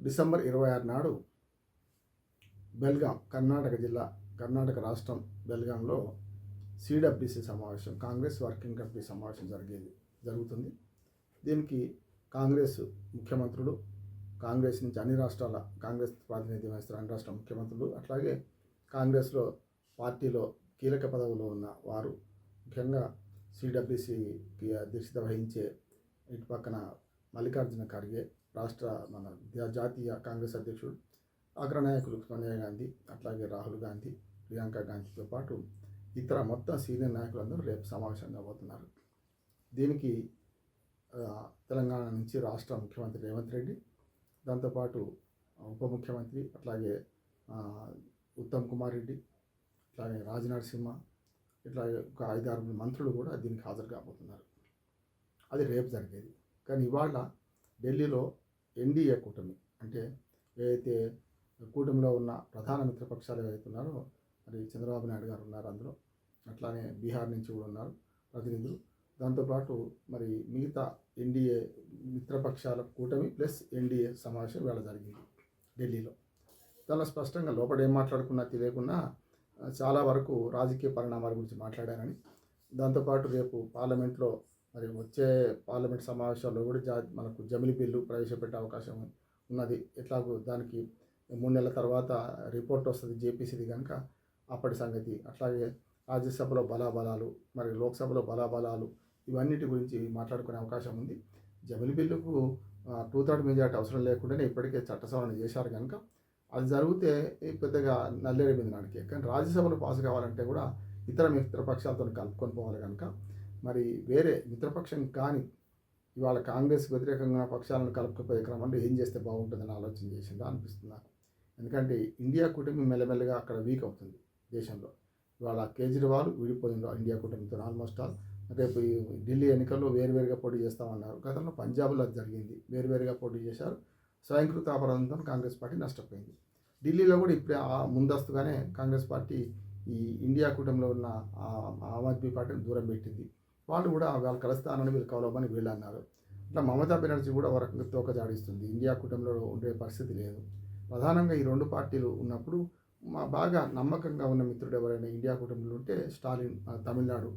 December ఇరవై ఆరు నాడు బెల్గాం కర్ణాటక జిల్లా కర్ణాటక రాష్ట్రం బెల్గాంలో సిడబ్ల్యూసి సమావేశం కాంగ్రెస్ వర్కింగ్ కమిటీ సమావేశం జరిగేది జరుగుతుంది. దీనికి కాంగ్రెస్ ముఖ్యమంత్రులు కాంగ్రెస్ నుంచి అన్ని రాష్ట్రాల కాంగ్రెస్ ప్రాతినిధ్యం వహిస్తున్న అన్ని రాష్ట్ర ముఖ్యమంత్రులు అట్లాగే కాంగ్రెస్లో పార్టీలో కీలక పదవులో ఉన్న వారు ముఖ్యంగా సిడబ్ల్యూసికి అధ్యక్షత వహించే ఇటు పక్కన మల్లికార్జున ఖర్గే రాష్ట్ర మన జాతీయ కాంగ్రెస్ అధ్యక్షుడు అగ్రనాయకులు సోనియా గాంధీ అట్లాగే రాహుల్ గాంధీ ప్రియాంక గాంధీతో పాటు ఇతర మొత్తం సీనియర్ నాయకులందరూ రేపు సమావేశం కాబోతున్నారు దీనికి తెలంగాణ నుంచి రాష్ట్ర ముఖ్యమంత్రి రేవంత్ రెడ్డి దాంతోపాటు ఉప ముఖ్యమంత్రి అట్లాగే ఉత్తమ్ కుమార్ రెడ్డి అట్లాగే రాజనరసింహ ఇట్లాగే ఒక ఐదారు మంత్రులు కూడా దీనికి హాజరు కాబోతున్నారు. అది రేపు జరిగేది. కానీ ఇవాళ ఢిల్లీలో ఎన్డీఏ కూటమి అంటే ఏదైతే కూటమిలో ఉన్న ప్రధాన మిత్రపక్షాలు ఏవైతే ఉన్నారో మరి చంద్రబాబు నాయుడు గారు ఉన్నారు అందులో. అట్లానే బీహార్ నుంచి కూడా ఉన్నారు ప్రతినిధులు. దాంతోపాటు మరి మిగతా ఎన్డీఏ మిత్రపక్షాల కూటమి ప్లస్ ఎన్డీఏ సమావేశం వేళ జరిగింది ఢిల్లీలో. చాలా స్పష్టంగా లోపల ఏం మాట్లాడుకున్నా తెలియకుండా చాలా వరకు రాజకీయ పరిణామాల గురించి మాట్లాడారని. దాంతోపాటు రేపు పార్లమెంట్లో మరి వచ్చే పార్లమెంట్ సమావేశాల్లో కూడా జా మనకు జమిలి బిల్లు ప్రవేశపెట్టే అవకాశం ఉన్నది. ఎట్లాగో దానికి మూడు నెలల తర్వాత రిపోర్ట్ వస్తుంది జేపీసీది కనుక అప్పటి సంగతి. అట్లాగే రాజ్యసభలో బలాబలాలు మరి లోక్సభలో బలాబలాలు ఇవన్నిటి గురించి మాట్లాడుకునే అవకాశం ఉంది. జమిలి బిల్లుకు టూ థర్డ్ మెజార్టీ అవసరం లేకుండానే ఇప్పటికే చట్ట సవరణ చేశారు కనుక అది జరిగితే పెద్దగా నల్లేరు మీద నాడికే కానీ రాజ్యసభలో పాస్ కావాలంటే కూడా ఇతర మిత్రపక్షాలతో కలుపుకొని పోవాలి కనుక మరి వేరే మిత్రపక్షం కానీ ఇవాళ కాంగ్రెస్ వ్యతిరేకంగా పక్షాలను కలుపుకుపోయే క్రమంలో ఏం చేస్తే బాగుంటుందని ఆలోచన చేసిందా అనిపిస్తుంది నాకు. ఎందుకంటే ఇండియా కూటమి మెల్లమెల్లగా అక్కడ వీక్ అవుతుంది దేశంలో. ఇవాళ కేజ్రీవాల్ విడిపోయిందో ఇండియా కూటమితో ఆల్మోస్ట్ ఆల్ రేపు ఢిల్లీ ఎన్నికల్లో వేరువేరుగా పోటీ చేస్తామన్నారు. గతంలో పంజాబ్లో అది జరిగింది. వేరువేరుగా పోటీ చేశారు. స్వయంకృత అపరాధంతో కాంగ్రెస్ పార్టీ నష్టపోయింది. ఢిల్లీలో కూడా ఇప్పుడే ఆ ముందస్తుగానే కాంగ్రెస్ పార్టీ ఈ ఇండియా కూటమిలో ఉన్న ఆ ఆమ్ ఆద్మీ పార్టీని దూరం పెట్టింది. వాళ్ళు కూడా వాళ్ళు కలుస్తానని వీళ్ళు కలవమని వీళ్ళు అన్నారు. ఇట్లా మమతా బెనర్జీ కూడా ఒక రకంగా తోక జాడిస్తుంది. ఇండియా కూటమిలో ఉండే పరిస్థితి లేదు. ప్రధానంగా ఈ రెండు పార్టీలు ఉన్నప్పుడు మా బాగా నమ్మకంగా ఉన్న మిత్రుడు ఎవరైనా ఇండియా కూటమిలో ఉంటే స్టాలిన్ తమిళనాడు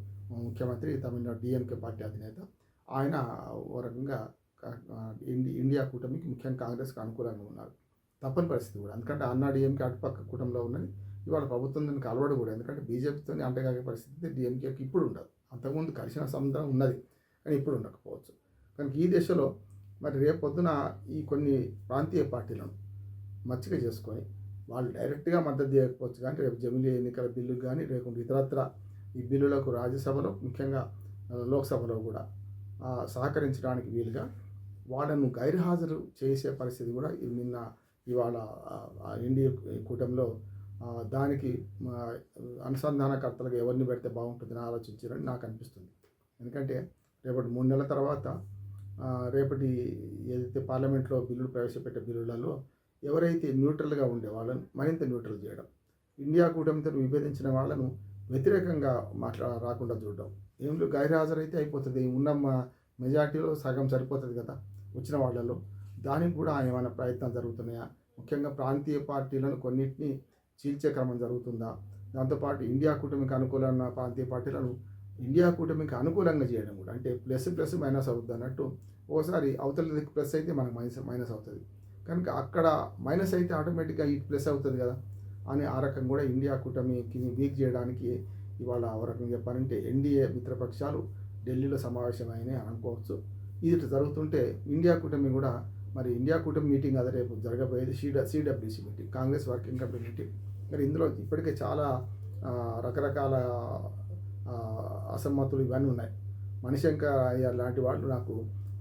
ముఖ్యమంత్రి తమిళనాడు డిఎంకే పార్టీ అధినేత. ఆయన ఓ రకంగా ఇండి ఇండియా కూటమికి ముఖ్యంగా కాంగ్రెస్కి అనుకూలంగా ఉన్నారు. తప్పని పరిస్థితి కూడా. ఎందుకంటే అన్నా డిఎంకే అటుపక్క కూటమిలో ఉన్నది. ఇవాళ ప్రభుత్వం దానికి అలవాటు కూడా. ఎందుకంటే బీజేపీతో అంటగాగే పరిస్థితి డిఎంకేకి ఇప్పుడు ఉండదు. అంతకుముందు కలిసిన సముద్రం ఉన్నది. కానీ ఇప్పుడు ఉండకపోవచ్చు. కనుక ఈ దశలో మరి రేపు పొద్దున ఈ కొన్ని ప్రాంతీయ పార్టీలను మచ్చిక చేసుకొని వాళ్ళు డైరెక్ట్గా మద్దతు చేయకపోవచ్చు కానీ రేపు జమిలీ ఎన్నికల బిల్లు కానీ లేకుంటే ఇతరత్ర ఈ బిల్లులకు రాజ్యసభలో ముఖ్యంగా లోక్సభలో కూడా సహకరించడానికి వీలుగా వాళ్ళను గైర్హాజరు చేసే పరిస్థితి కూడా నిన్న ఇవాళ ఇండియా కూటమిలో దానికి అనుసంధానకర్తలుగా ఎవరిని పెడితే బాగుంటుందని ఆలోచించారని నాకు అనిపిస్తుంది. ఎందుకంటే రేపటి మూడు నెలల తర్వాత రేపటి ఏదైతే పార్లమెంట్లో బిల్లులు ప్రవేశపెట్టే బిల్లులలో ఎవరైతే న్యూట్రల్గా ఉండే వాళ్ళను మరింత న్యూట్రల్ చేయడం ఇండియా కూటమితో విభేదించిన వాళ్ళను వ్యతిరేకంగా మాట్లా రాకుండా చూడడం. ఏం లేదు గైర్హాజరైతే అయిపోతుంది. ఉన్న మెజార్టీలో సగం సరిపోతుంది కదా వచ్చిన వాళ్ళలో. దానికి కూడా ఏమైనా ప్రయత్నాలు జరుగుతున్నాయా? ముఖ్యంగా ప్రాంతీయ పార్టీలను కొన్నింటిని చీల్చే క్రమం జరుగుతుందా? దాంతోపాటు ఇండియా కూటమికి అనుకూలమైన ప్రాంతీయ పార్టీలను ఇండియా కూటమికి అనుకూలంగా చేయడం కూడా అంటే ప్లస్ ప్లస్ మైనస్ అవుతుంది అన్నట్టు ఓసారి అవతల దిక్కు ప్లస్ అయితే మనకు మైనస్ మైనస్ అవుతుంది. కనుక అక్కడ మైనస్ అయితే ఆటోమేటిక్గా ఇటు ప్లస్ అవుతుంది కదా? అని ఆ రకం కూడా ఇండియా కూటమికి వీక్ చేయడానికి ఇవాళ ఒక రకం చెప్పాలంటే ఎన్డీఏ మిత్రపక్షాలు ఢిల్లీలో సమావేశమైనాయి అనుకోవచ్చు. ఇది జరుగుతుంటే ఇండియా కూటమి కూడా మరి ఇండియా కూటమి మీటింగ్ అదే రేపు జరగబోయేది సీడ CWC meeting Congress working committee meeting. మరి ఇందులో ఇప్పటికే చాలా రకరకాల అసమ్మతులు ఇవన్నీ ఉన్నాయి. మణిశంకర్ అయ్యర్ లాంటి వాళ్ళు నాకు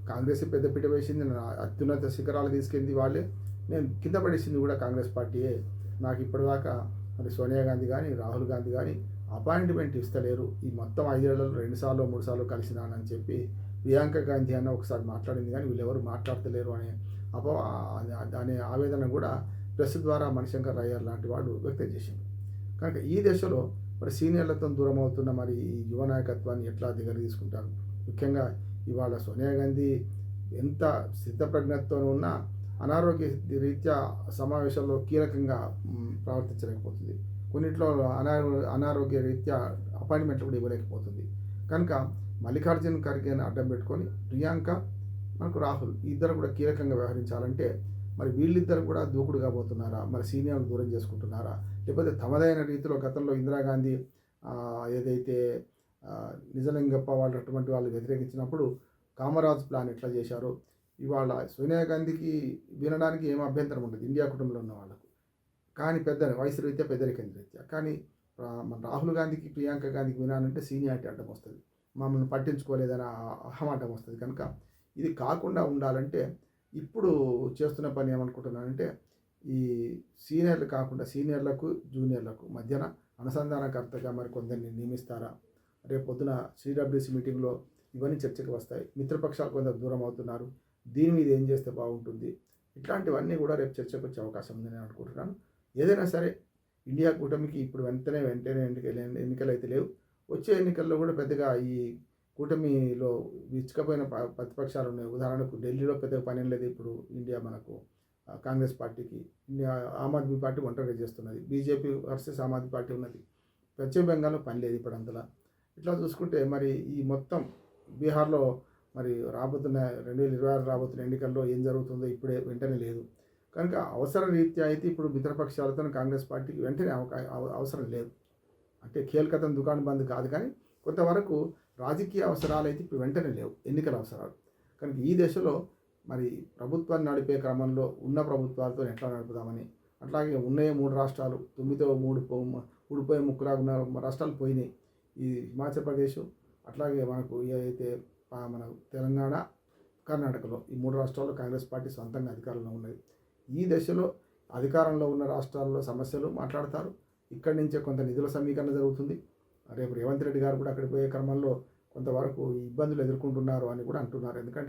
కాంగ్రెస్ పెద్దపీట వేసింది నా అత్యున్నత శిఖరాలు తీసుకెళ్ళింది వాళ్ళే. నేను కింద పడేసింది కూడా కాంగ్రెస్ పార్టీయే. నాకు ఇప్పటిదాకా మరి సోనియా గాంధీ కానీ రాహుల్ గాంధీ కానీ అపాయింట్మెంట్ ఇస్తలేరు. ఈ మొత్తం ఐదేళ్ళలో రెండుసార్లు మూడు సార్లు కలిసినానని చెప్పి ప్రియాంక గాంధీ అన్న ఒకసారి మాట్లాడింది కానీ వీళ్ళెవరు మాట్లాడతలేరు అనే అపో అనే ఆవేదన కూడా ప్రెస్ ద్వారా మణిశంకర్ అయ్యర్ లాంటి వాళ్ళు వ్యక్తం చేసింది కనుక ఈ దశలో మరి సీనియర్లతో దూరం అవుతున్న మరి ఈ యువ నాయకత్వాన్ని ఎట్లా దగ్గర తీసుకుంటారు ముఖ్యంగా ఇవాళ సోనియా గాంధీ ఎంత సిద్ధప్రజ్ఞతో ఉన్నా అనారోగ్య రీత్యా సమావేశాల్లో కీలకంగా ప్రవర్తించలేకపోతుంది. కొన్నిట్లో అనారో అనారోగ్య రీత్యా అపాయింట్మెంట్లు కూడా ఇవ్వలేకపోతుంది. కనుక మల్లికార్జున ఖర్గేని అడ్డం పెట్టుకొని ప్రియాంక మనకు రాహుల్ ఇద్దరు కూడా కీలకంగా వ్యవహరించాలంటే మరి వీళ్ళిద్దరు కూడా దూకుడు కాబోతున్నారా? మరి సీనియర్లు దూరం చేసుకుంటున్నారా? లేకపోతే తమదైన రీతిలో గతంలో ఇందిరాగాంధీ ఏదైతే నిజలింగప్ప వాళ్ళు అటువంటి వాళ్ళు వ్యతిరేకించినప్పుడు కామరాజ్ ప్లాన్ ఎట్లా చేశారో? ఇవాళ సోనియా గాంధీకి వినడానికి ఏం అభ్యంతరం ఉండదు. ఇండియా కుటుంబంలో ఉన్న వాళ్ళకు. కానీ పెద్ద వయసు రీత్యా పెద్దరికం రీత్యా. కానీ మన రాహుల్ గాంధీకి ప్రియాంక గాంధీకి వినాలంటే సీనియారిటీ అడ్డం వస్తుంది. మమ్మల్ని పట్టించుకోలేదని ఆ అహం అడ్డం వస్తుంది. కనుక ఇది కాకుండా ఉండాలంటే ఇప్పుడు చేస్తున్న పని ఏమనుకుంటున్నానంటే ఈ సీనియర్లు కాకుండా సీనియర్లకు జూనియర్లకు మధ్యన అనుసంధానకర్తగా మరి కొందరిని నియమిస్తారా? రేపు పొద్దున సిడబ్ల్యూసీ మీటింగ్లో ఇవన్నీ చర్చకు వస్తాయి. మిత్రపక్షాలు కొందరు దూరం అవుతున్నారు. దీని మీద ఏం చేస్తే బాగుంటుంది? ఇట్లాంటివన్నీ కూడా రేపు చర్చకు వచ్చే అవకాశం ఉందని నేను అనుకుంటున్నాను. ఏదైనా సరే ఇండియా కూటమికి ఇప్పుడు వెంటనే వెంటనే ఎన్నికలు ఎన్నికలు అయితే లేవు. వచ్చే ఎన్నికల్లో కూడా పెద్దగా ఈ కూటమిలో విచ్చుకపోయిన ప- ప్రతిపక్షాలు ఉన్నాయి. ఉదాహరణకు ఢిల్లీలో పెద్దగా పని లేదు ఇప్పుడు ఇండియా మనకు కాంగ్రెస్ పార్టీకి. ఇండియా ఆమ్ ఆద్మీ పార్టీ ఒంటరిగా చేస్తున్నది. BJP versus Aam Aadmi party ఉన్నది. పశ్చిమ బెంగాల్లో పని లేదు ఇప్పుడు అందులో. ఇట్లా చూసుకుంటే మరి ఈ మొత్తం బీహార్లో మరి రాబోతున్న రెండు వేల ఇరవై ఆరు రాబోతున్న ఎన్నికల్లో ఏం జరుగుతుందో ఇప్పుడే వెంటనే లేదు. కనుక అవసర రీత్యా అయితే ఇప్పుడు మిత్రపక్షాలతో కాంగ్రెస్ పార్టీకి వెంటనే అవకా- అవ- అవసరం లేదు. అంటే కీలకతను దుకాణం బంద్ కాదు కానీ కొంతవరకు రాజకీయ అవసరాలు అయితే ఇప్పుడు వెంటనే లేవు ఎన్నికల అవసరాలు. కనుక ఈ దశలో మరి ప్రభుత్వాన్ని నడిపే క్రమంలో ఉన్న ప్రభుత్వాలతో ఎట్లా నడుపుదామని అట్లాగే ఉన్నాయే మూడు రాష్ట్రాలు తొమ్మిదో మూడు పో- ఊడిపోయే ముక్కులాగా ఉన్న రాష్ట్రాలు పోయినాయి. ఈ హిమాచల్ ప్రదేశ్ అట్లాగే మనకు ఏదైతే మన తెలంగాణ కర్ణాటకలో ఈ మూడు రాష్ట్రాల్లో కాంగ్రెస్ పార్టీ సొంతంగా అధికారంలో ఉన్నది. ఈ దశలో అధికారంలో ఉన్న రాష్ట్రాల్లో సమస్యలు మాట్లాడతారు. ఇక్కడి నుంచే కొంత నిధుల సమీకరణ జరుగుతుంది. రేపు రేవంత్ రెడ్డి గారు కూడా అక్కడికి పోయే క్రమంలో కొంతవరకు ఇబ్బందులు ఎదుర్కొంటున్నారు అని కూడా అంటున్నారు. ఎందుకంటే